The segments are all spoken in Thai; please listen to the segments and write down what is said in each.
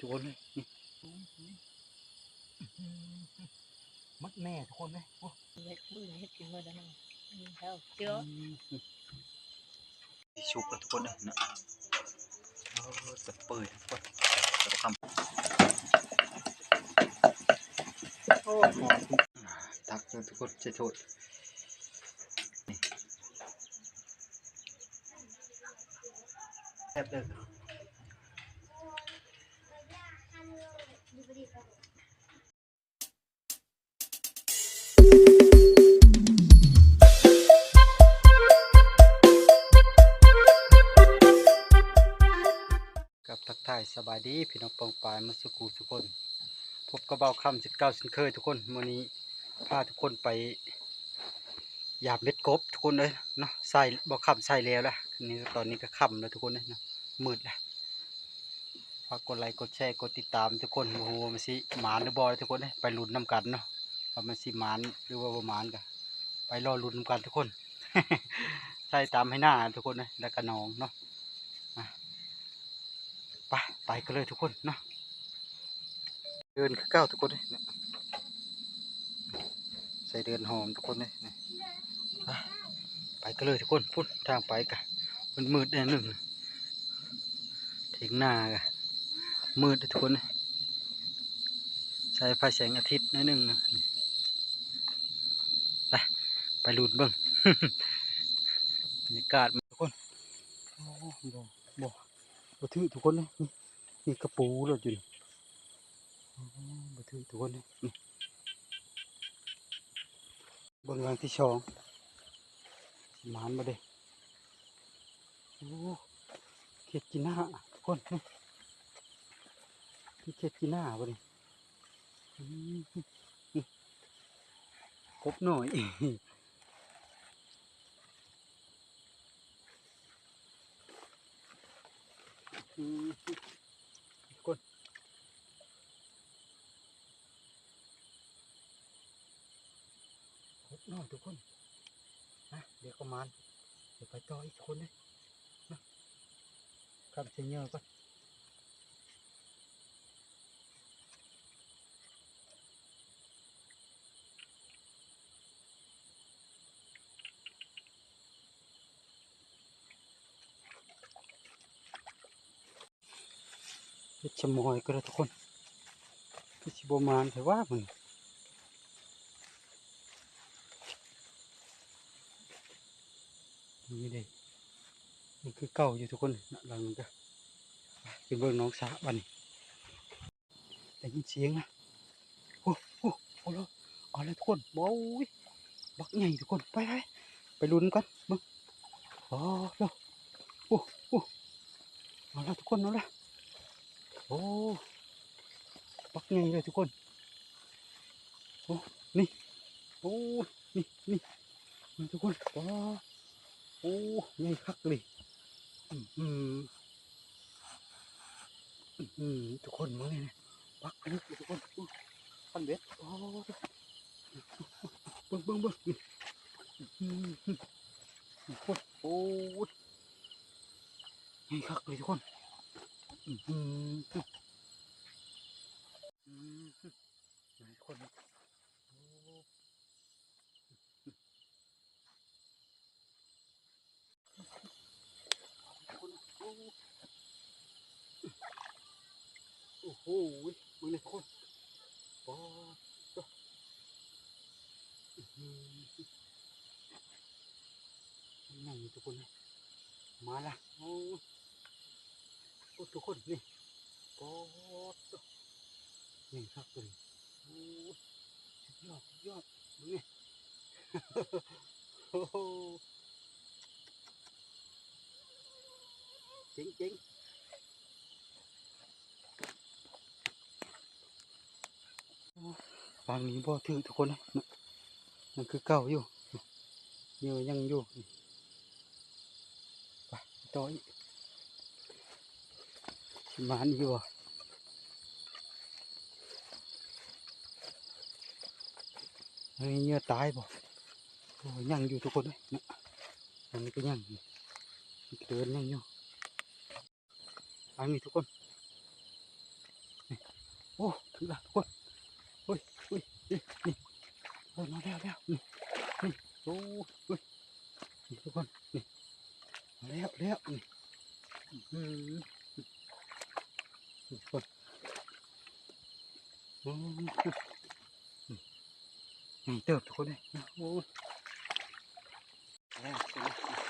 ทุกคนเลยนี่มัดแม่ทุกคนเลยโอ้เฮ็ดมือเฮ็ดกินมื้อละนึงเท่าเจ้าชุบแล้วทุกคนเลยนะโอ้จะเปิดทุกคนจะทำโอ้หอมตักเลยทุกคนจะโทษนี่แซ่บเลย ดีพี่น้องปองปายมาสุกูทุกคน พบกระเบาคำสิบเก้าสินเคยทุกคนวันนี้พาทุกคนไปหยาบเม็ดกบทุกคนเลยเนาะใส่บอกคำใส่แล้วละนี่ตอนนี้ก็คำแล้วทุกคนเลยเนาะมืดล้วฝากกดไลค์กดแชร์กดติดตามทุกคนโอ้โหมันสิหมานหรือบอยทุกคนเลยไปลุ้นน้ำกันเนาะว่ามันสิหมานหรือว่าบ่หมานกันไปรอลุ้นน้ำกันทุกคนใส่ตามให้หน้าทุกคนเลยแล้วก็น้องเนาะ ไปไปกันเลยทุกคนเนาะเดินเก้าทุกคนเลยเนี่ยใส่เดินหอมทุกคนเลยไปไปกันเลยทุกคนพุ่นทางไปกะมันมืดแน่หนึ่งถึงหน้ากะมืดทุกคนเลยใช้ไฟแสงอาทิตย์นิดหนึ่งนะไปไปลุดเบิ้งบรรยากาศทุกคนโอ้บ่บ่ บัถือทุกคนเลยนี่นี่กระปูเราอยู่นี่อ๋อบัถือทุกคนเลยนี่บนวางที่สองหมานมาเด้โอ้เข็ดกินหน้าทุกคนนี่นี่เข็ดกินหน้าบ่นี่อืมนี่ครบหน่อย อืมทุ กคนครบหน่อยทุกคนนะเดี๋ยวก็มานเดี๋ยวไปต่ออีกคนเลยนะครับเชียร์ก่อน ดชะมอยก็ได้ทุกคนคือสิบมานแต่ว่ามันนี่เลยมันคือเก่าอยู่ทุกคนน่ะหลังมันก็เป็นเบิ่งน้องสาบันได้ยินเสียงนะโอ้โอ้โอ้แล้วเอาเลยทุกคนบอยบักใหญ่ทุกคนไปไปไปลุ้นกันเบิ่งโอ้แล้วโอ้โอ้เอาละทุกคนเอาละ โอ้ปักไงเลยทุกคนโอ้นี่โอ้นี่นี่ทุกคนว้าโอ้ใหญ่คักเลยอืมอืมอืมทุกคนมาเลยนะปักอันนี้ทุกคนอู้พันเบ็ดโอ้เบิ้งเบิ้งเบิ้งอืมทุกคนโอ้ใหญ่คักเลยทุกคน หลายคนโอ้โหมึงเลยคนว้าวนั่งทุกคน มาละ ทุกคนนี่ปอดนี่ครับเลยโอ้สุดยอดสุดยอดดูนี่โอ้โหจ๋งจ๋งโอ้ฟางนี้บ่ถือทุกคนนะมันคือเก่าอยู่เยอะยังอยู่ไปต่ออีก มานอยู่บ่เฮ้ยเนื้อตายบ่โอ้ยยังอยู่ทุกคนเลยนะอันนี้ก็ยังอยู่นี่ก็เดินยังอยู่อันนี้ทุกคนโอ้ถึงละทุกคนโอ้ยโอ้ยนี่นี่โอ้ยมาแล้วแล้วนี่นี่โอ้ยโอ้ยนี่ทุกคนนี่มาแล้วแล้วนี่อืมนี่ทุกคนอืมนี่ เติบทุกคนเลยนะโอ้ยแล้วทุกคนเลย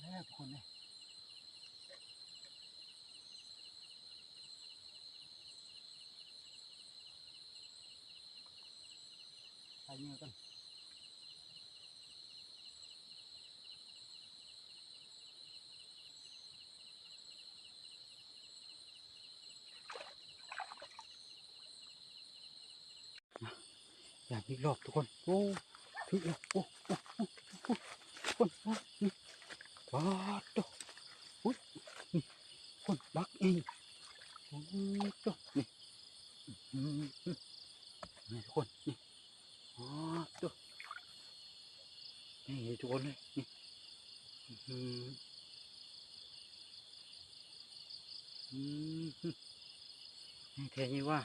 แล้วทุกคนเลยใส่ เนื้อกันอยากอีกรอบทุกคน โอ้ถึงแล้วโอ้โอ้โอ้โอ้ทุกคนโอ้นี่ว้าวโอุ้ยนี่คนบักเองโอ้โตนี่อืมอืมนี่ทุกคนนี่ว้าวโตนี่ทุกคนเลยนี่อืมอืมอืมนี่ แค่นี้ว่า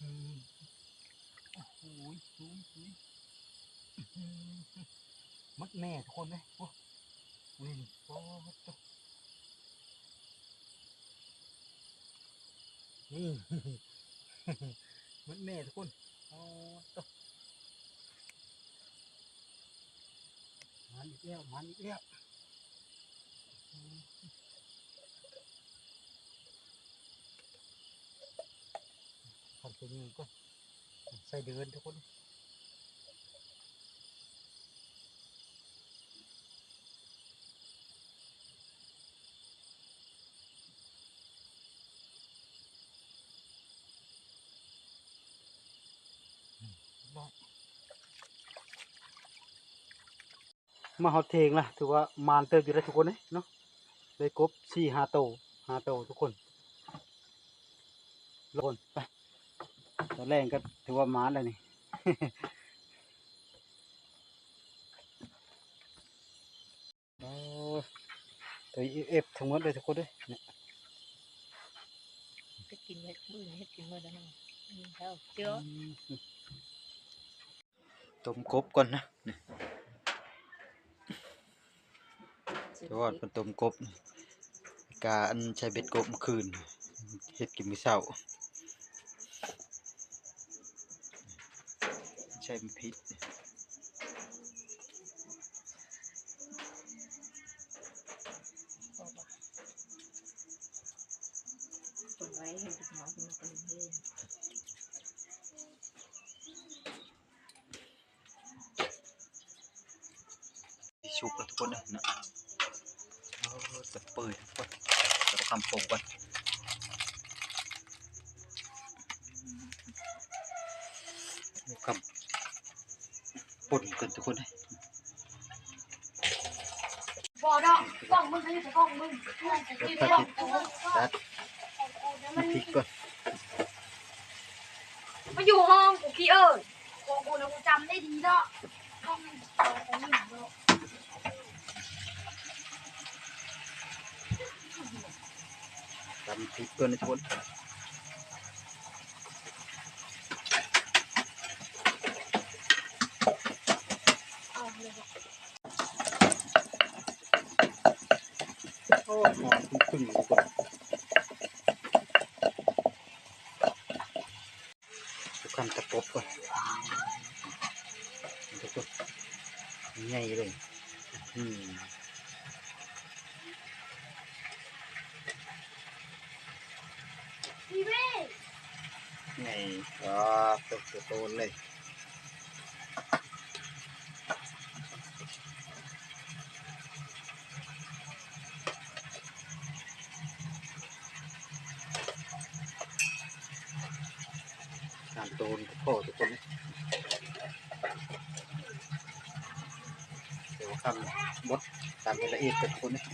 อืมโอ้โหสูงสูงอื้อหือมัดแม่ทุกคนเลยโอ้นี่โอ้ต วนี่มัดแม่ทุกคนโอ้ตวมันอีกแล้วมันอีกแล้วอืมทำตัวนี้ก็ใส่เดินทุกคน มาฮอตเทงล่ะถือว่ามานเติมอยู่ได้ทุกคนเลยเนาะได้กบสี่ห้าโตห้าโตทุกคนทุกคนไปตอนแรกก็ถือว่ามานแล้วนี่โอ้ยตัวเอฟทั้งหมดเลยทุกคนเลยเนี่ยไปกินเห็ดมือเห็ดกินมาแล้วนั่งอืมเท่าเจ้าต้มกบก่อนนะ นี่แต่ว่าเป็นต้มกบกาอันใช้เบ็ดกบเมื่อคืนเฮ็ดกินมือเช้าใช้มันพิษคนไว้เห็นลูกน้องคนกันเลย ชุบแล้วทุกคนนะนะเอาจะเปิดทุกคน จะทำโป่งก่อนดูคำป่นกันทุกคนเลยบอดอกกล้องมึงเขาอยู่แต่กล้องมึงเพื่อนจะกินกล้องกูตัดมันพริกก่อนมาอยู่ห้องกูพี่เอิญกล้องกูนะกูจำได้ดีเนาะกล้องเอาของ มึงเนาะตำพริกก่อนนะทุกคนโอ้หอมขึ้นทุกคนทุกคำตะปบก่อนทุกคนใหญ่เลยอืม พี่เว้ย ไงก็ตกตัวโตนเลยตามโตนพ่อทุกคนเดี๋ยวคำบดตามเป็นละเอียดเป็นคนนะ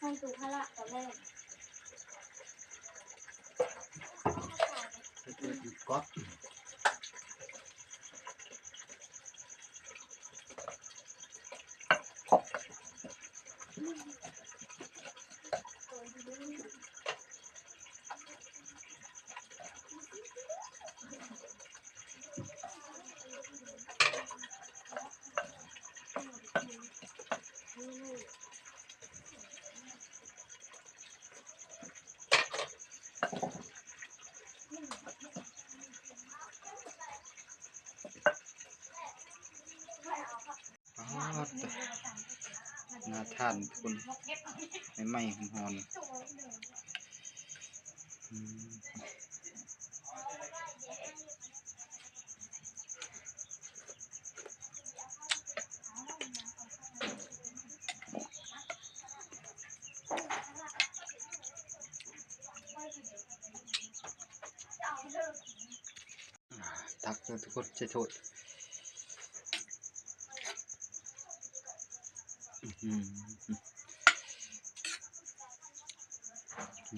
ให้ดูพละตอนแรกก๊อก ทานทุกคนไม่ไหม้หอนอืมตักทุกคนจะโทษอื้อหือ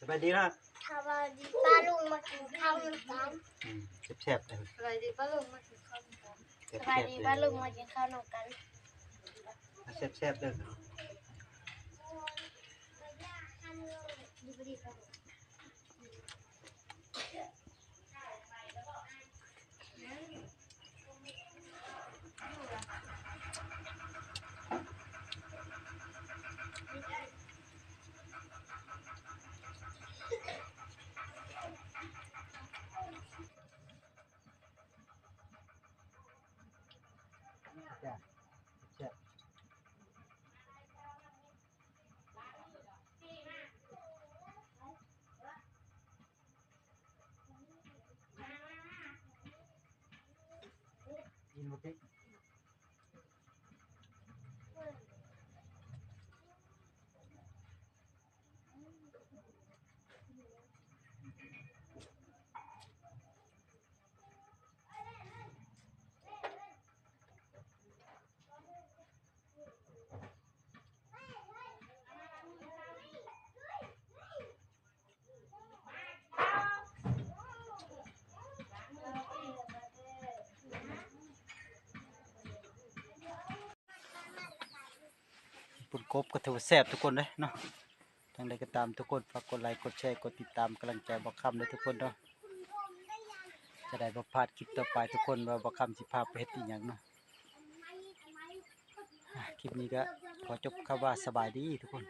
สบายดีนะสวัสดีป้าลุงมากินข้าวน้ำตาลอืมแซ่บๆเลยสวัสดีป้าลุงมากินข้าวน้ำตาลแซ่สบวัสๆดีเลยป้าลุงมากินข้าวน้ำกันแซ่บๆเลยดีพอดีครับจ้ กิ ปุ่นกบก็ถือว่าแซ่บทุกคนเลยเนาะทั้งใดก็ตามทุกคนฝากกดไลค์กดแชร์กดติดตามกำลังใจบอกคำเลยทุกคนเนาะจะได้บพลาดคลิปต่อไปทุกคนว่าบอกคำสิพาไปเพชรอีหยังเนาะอะคลิปนี้ก็ขอจบคำว่าสบายดีทุกคน